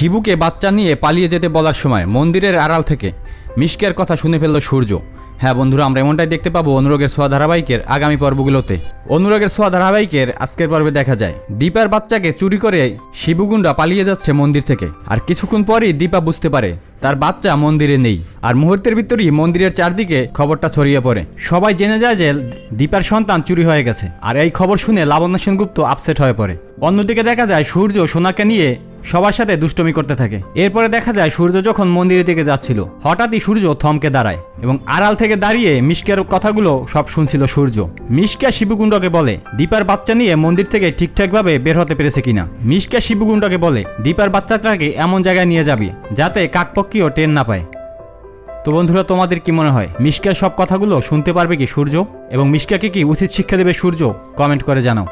শিবুকে বাচ্চা নিয়ে পালিয়ে যেতে বলার সময় মন্দিরের আড়াল থেকে মিশকের কথা শুনে ফেলল সূর্য। হ্যাঁ বন্ধুরা, আমরা এমনটাই দেখতে পাবো অনুরাগের সোয়া ধারাবাহিকের আগামী পর্বগুলোতে। অনুরাগের সোয়া ধারাবাহিকের আজকের পর্বে দেখা যায়। দীপার বাচ্চাকে চুরি করে শিবুগুন্ডা পালিয়ে যাচ্ছে মন্দির থেকে। আর কিছুক্ষণ পরেই দীপা বুঝতে পারে তার বাচ্চা মন্দিরে নেই। আর মুহূর্তের ভিতরেই মন্দিরের চারদিকে খবরটা ছড়িয়ে পড়ে। সবাই জেনে যায় যে দীপার সন্তান চুরি হয়ে গেছে। আর এই খবর শুনে লাবণ্য সেনগুপ্ত আপসেট হয়ে পড়ে। অন্যদিকে দেখা যায় সূর্য সোনাকে নিয়ে সবার সাথে দুষ্টমি করতে থাকে। এরপরে দেখা যায় সূর্য যখন মন্দিরের দিকে যাচ্ছিল, হঠাৎই সূর্য থমকে দাঁড়ায় এবং আড়াল থেকে দাঁড়িয়ে মিশকের কথাগুলো সব শুনছিল সূর্য। মিশকা শিবকুণ্ডকে বলে, দীপার বাচ্চা নিয়ে মন্দির থেকে ঠিকঠাকভাবে বের হতে পেরেছে কিনা? মিশকা শিবকুণ্ডকে বলে, দীপার বাচ্চাটাকে এমন জায়গায় নিয়ে যাবি, যাতে কাকপক্ষীও টেন না পায়। তো বন্ধুরা, তোমাদের কি মনে হয়, মিশকার সব কথাগুলো শুনতে পারবে কি সূর্য? এবং মিশকাকে কি উচিত শিক্ষা দেবে সূর্য? কমেন্ট করে জানাও।